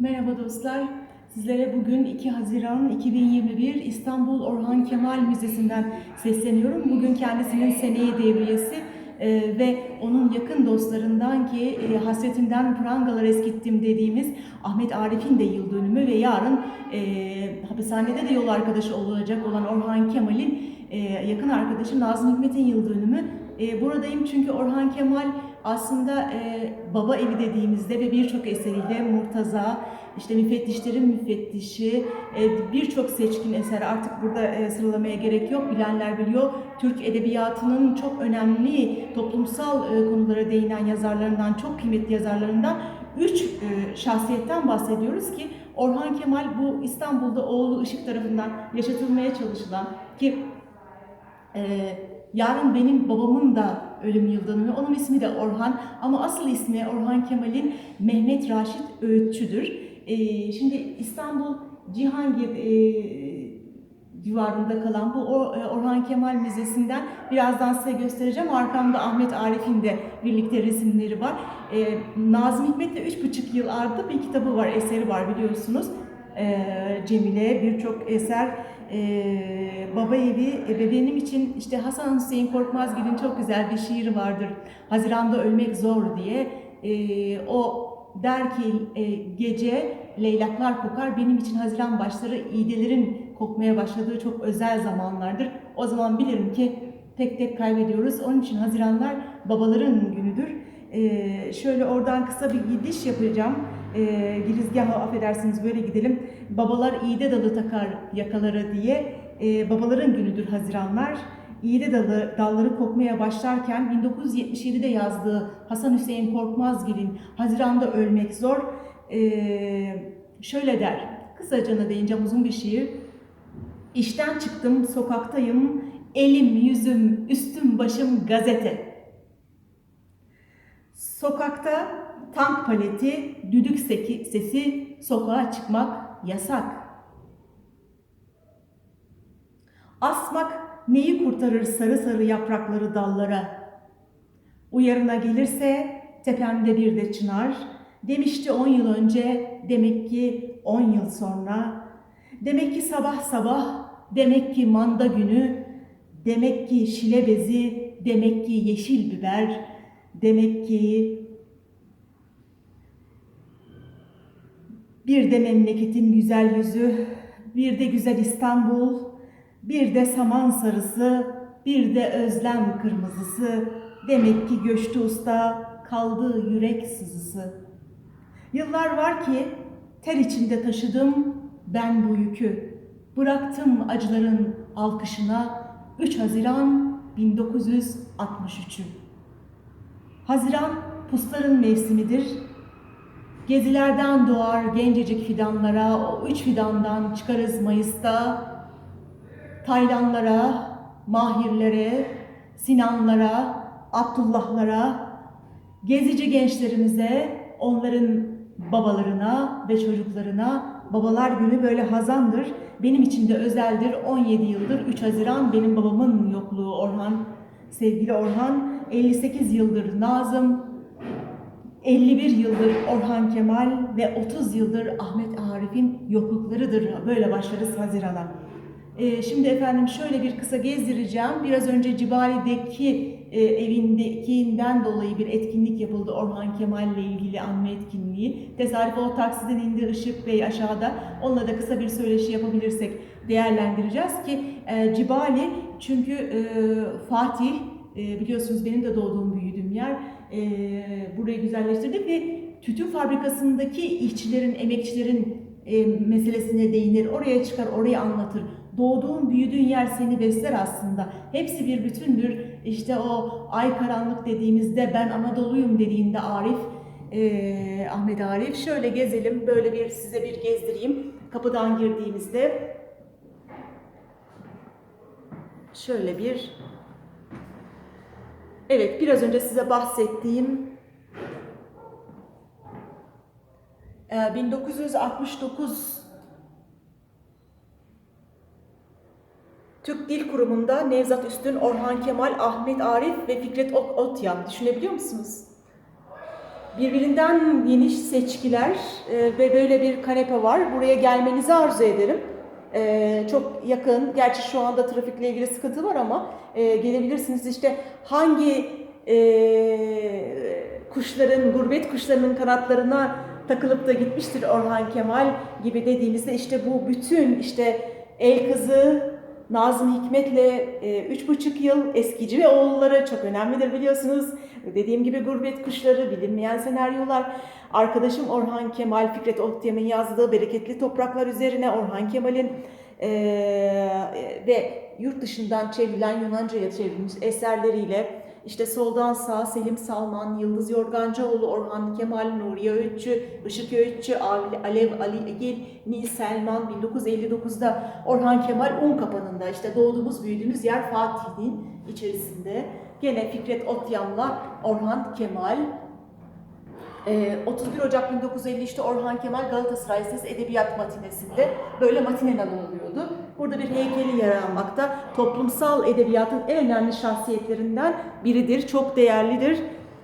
Merhaba dostlar. Sizlere bugün 2 Haziran 2021 İstanbul Orhan Kemal Müzesi'nden sesleniyorum. Bugün kendisinin seneye devriyesi e, ve onun yakın dostlarından ki e, hasretinden prangalar eskittim dediğimiz Ahmet Arif'in de yıl dönümü ve yarın e, hapishanede de yol arkadaşı olacak olan Orhan Kemal'in e, yakın arkadaşı Nazım Hikmet'in yıl dönümü. E, buradayım çünkü Orhan Kemal aslında e, baba evi dediğimizde ve birçok eseriyle Murtaza, işte müfettişlerin müfettişi, e, birçok seçkin eser artık burada e, sıralamaya gerek yok. Bilenler biliyor. Türk edebiyatının çok önemli toplumsal e, konulara değinen yazarlarından, çok kıymetli yazarlarından üç e, şahsiyetten bahsediyoruz ki Orhan Kemal bu İstanbul'da oğlu Işık tarafından yaşatılmaya çalışılan ki e, yarın benim babamın da ölüm yıl dönümü. Onun ismi de Orhan ama asıl ismi Orhan Kemal'in Mehmet Raşit Öğütçü'dür. Ee, şimdi İstanbul Cihangir e, civarında kalan bu e, Orhan Kemal Müzesi'nden birazdan size göstereceğim. Arkamda Ahmet Arif'in de birlikte resimleri var. Ee, Nazım Hikmet'le üç buçuk yıl ardı bir kitabı var, eseri var biliyorsunuz. Ee, Cemile birçok eser ee, baba evi e, benim için işte Hasan Hüseyin Korkmazgil'in çok güzel bir şiiri vardır. Haziranda ölmek zor diye. Ee, o der ki e, gece leylaklar kokar. Benim için Haziran başları iğdelerin kokmaya başladığı çok özel zamanlardır. O zaman bilirim ki tek tek kaybediyoruz. Onun için Haziranlar babaların günüdür. Ee, şöyle oradan kısa bir gidiş yapacağım. Ee, girizgahı affedersiniz böyle gidelim. Babalar iğde dalı takar yakalara diye. Ee, babaların günüdür Haziranlar. İğde dalı, dalları kokmaya başlarken 1977'de yazdığı Hasan Hüseyin Korkmazgil'in Haziran'da ölmek zor. Ee, şöyle der, kısacana değineceğim uzun bir şiir. İşten çıktım, sokaktayım, elim, yüzüm, üstüm, başım gazete. Sokakta tank paleti, düdük sesi, sokağa çıkmak yasak. Asmak neyi kurtarır sarı sarı yaprakları dallara? Uyarına gelirse tepemde bir de çınar. Demişti on yıl önce, demek ki on yıl sonra. Demek ki sabah sabah, demek ki manda günü, demek ki şile bezi, demek ki yeşil biber, demek ki bir de memleketin güzel yüzü, bir de güzel İstanbul, bir de saman sarısı, bir de özlem kırmızısı. Demek ki göçtü usta, kaldı yürek sızısı. Yıllar var ki ter içinde taşıdım ben bu yükü. Bıraktım acıların alkışına 3 Haziran 1963'ü. Haziran pusların mevsimidir. Gezilerden doğar gencecik fidanlara, o üç fidandan çıkarız Mayıs'ta. Taylanlara, Mahirlere, Sinanlara, Abdullahlara, gezici gençlerimize, onların babalarına ve çocuklarına babalar günü böyle hazandır. Benim için de özeldir. 17 yıldır 3 Haziran benim babamın yokluğu Orhan, sevgili Orhan. 58 yıldır Nazım, 51 yıldır Orhan Kemal ve 30 yıldır Ahmet Arif'in yokluklarıdır. Böyle başlarız Haziran'a. Ee, şimdi efendim şöyle bir kısa gezdireceğim. Biraz önce Cibali'deki e, evindekinden dolayı bir etkinlik yapıldı Orhan Kemal ile ilgili anma etkinliği. Tesadüf o taksiden indi Işık Bey aşağıda. Onunla da kısa bir söyleşi yapabilirsek değerlendireceğiz ki e, Cibali çünkü e, Fatih e, biliyorsunuz benim de doğduğum büyüdüğüm yer e, burayı güzelleştirdi ve tütün fabrikasındaki işçilerin, emekçilerin e, meselesine değinir, oraya çıkar, orayı anlatır. Doğduğun, büyüdüğün yer seni besler aslında. Hepsi bir bütündür. İşte o ay karanlık dediğimizde ben Anadolu'yum dediğinde Arif, e, Ahmet Arif. Şöyle gezelim, böyle bir size bir gezdireyim. Kapıdan girdiğimizde şöyle bir Evet, biraz önce size bahsettiğim e, 1969 Türk Dil Kurumu'nda Nevzat Üstün, Orhan Kemal, Ahmet Arif ve Fikret Ok Otyan. Düşünebiliyor musunuz? Birbirinden geniş seçkiler e, ve böyle bir kanepe var. Buraya gelmenizi arzu ederim. E, çok yakın. Gerçi şu anda trafikle ilgili sıkıntı var ama e, gelebilirsiniz. İşte hangi e, kuşların, gurbet kuşlarının kanatlarına takılıp da gitmiştir Orhan Kemal gibi dediğimizde işte bu bütün işte El Kızı, Nazım Hikmet'le e, üç buçuk yıl eskici ve oğulları çok önemlidir biliyorsunuz. Dediğim gibi gurbet kuşları, bilinmeyen senaryolar. Arkadaşım Orhan Kemal, Fikret Otyam'ın yazdığı Bereketli Topraklar üzerine Orhan Kemal'in e, ve yurt dışından çevrilen Yunanca'ya çevrilmiş eserleriyle işte soldan sağa Selim Salman, Yıldız Yorgancıoğlu, Orhan Kemal, Nuriye Öğütçü, Işık Öğütçü, Alev Ali Egil, Nil Selman 1959'da Orhan Kemal un kapanında işte doğduğumuz büyüdüğümüz yer Fatih'in içerisinde. Gene Fikret Otyam'la Orhan Kemal ee, 31 Ocak 1953'te Orhan Kemal Galatasaray Ses Edebiyat Matinesi'nde böyle matineler oluyordu. Burada bir heykeli yer almakta. Toplumsal edebiyatın en önemli şahsiyetlerinden biridir. Çok değerlidir.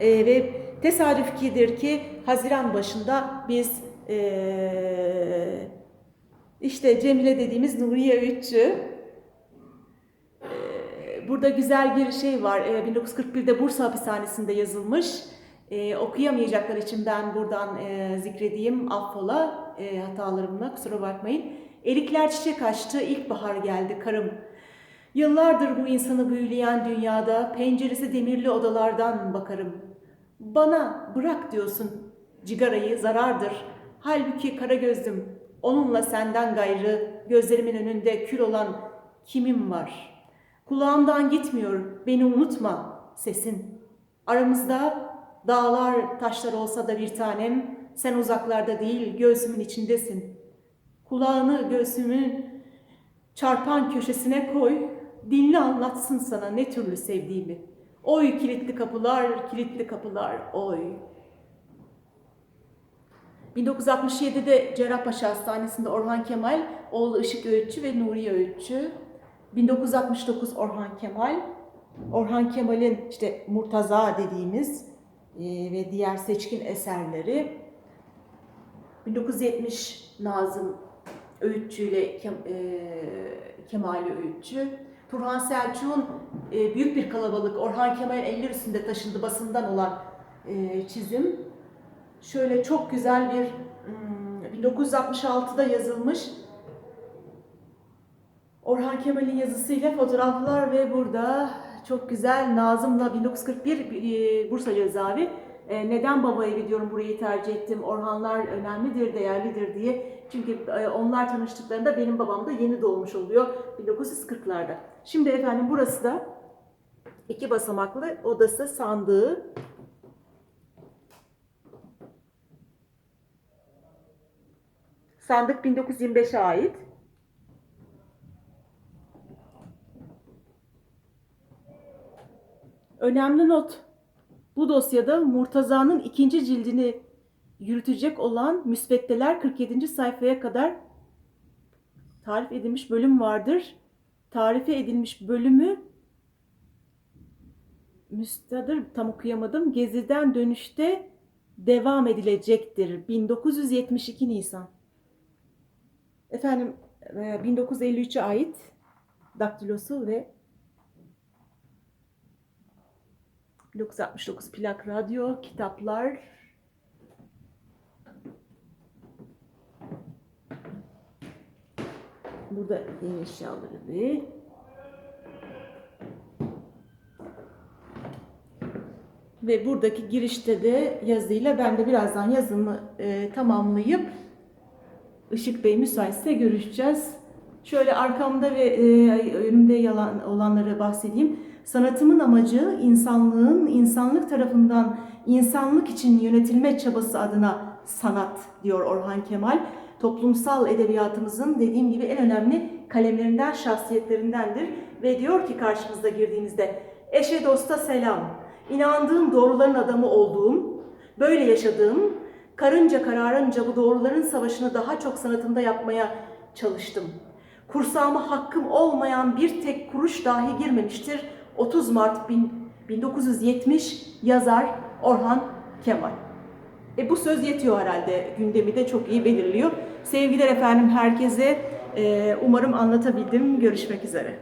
Ee, ve tesadüf kidir ki Haziran başında biz ee, işte Cemile dediğimiz Nuriye Öğütçü ee, Burada güzel bir şey var. Ee, 1941'de Bursa hapishanesinde yazılmış. Okuyamayacaklar için ben buradan e, zikredeyim affola e, hatalarımla kusura bakmayın. Erikler çiçek açtı, ilkbahar geldi karım. Yıllardır bu insanı büyüleyen dünyada penceresi demirli odalardan bakarım. Bana bırak diyorsun cigarayı zarardır. Halbuki kara gözlüm onunla senden gayrı gözlerimin önünde kül olan kimim var? Kulağımdan gitmiyor beni unutma sesin. Aramızda Dağlar, taşlar olsa da bir tanem, sen uzaklarda değil, göğsümün içindesin. Kulağını göğsümün çarpan köşesine koy, dinle anlatsın sana ne türlü sevdiğimi. Oy kilitli kapılar, kilitli kapılar, oy. 1967'de Cerrahpaşa Hastanesi'nde Orhan Kemal, oğlu Işık Öğütçü ve Nuriye Öğütçü. 1969 Orhan Kemal, Orhan Kemal'in işte Murtaza dediğimiz e, ve diğer seçkin eserleri 1970 Nazım Öğütçü ile Kem, e, Kemali Öğütçü. Turhan Selçuk'un e, büyük bir kalabalık Orhan Kemal'in eller üstünde taşındı basından olan e, çizim. Şöyle çok güzel bir hmm, 1966'da yazılmış Orhan Kemal'in yazısıyla fotoğraflar ve burada çok güzel Nazım'la 1941 e, Bursa cezaevi. E, neden baba evi burayı tercih ettim. Orhanlar önemlidir, değerlidir diye. Çünkü e, onlar tanıştıklarında benim babam da yeni doğmuş oluyor 1940'larda. Şimdi efendim burası da iki basamaklı odası sandığı. Sandık 1925'e ait. Önemli not. Bu dosyada Murtaza'nın ikinci cildini yürütecek olan müsveddeler 47. sayfaya kadar tarif edilmiş bölüm vardır. Tarife edilmiş bölümü müstadır tam okuyamadım. Geziden dönüşte devam edilecektir. 1972 Nisan. Efendim 1953'e ait daktilosu ve 1969 plak radyo, kitaplar. Burada ev eşyaları ve ve buradaki girişte de yazıyla ben de birazdan yazımı e, tamamlayıp Işık Bey müsaitse görüşeceğiz. Şöyle arkamda ve e, önümde yalan olanları bahsedeyim. Sanatımın amacı insanlığın insanlık tarafından insanlık için yönetilme çabası adına sanat diyor Orhan Kemal. Toplumsal edebiyatımızın dediğim gibi en önemli kalemlerinden, şahsiyetlerindendir. Ve diyor ki karşımızda girdiğinizde eşe dosta selam. İnandığım doğruların adamı olduğum, böyle yaşadığım, karınca kararınca bu doğruların savaşını daha çok sanatımda yapmaya çalıştım. Kursağıma hakkım olmayan bir tek kuruş dahi girmemiştir 30 Mart 1970 yazar Orhan Kemal. E, bu söz yetiyor herhalde gündemi de çok iyi belirliyor. Sevgiler efendim herkese. E, umarım anlatabildim. Görüşmek üzere.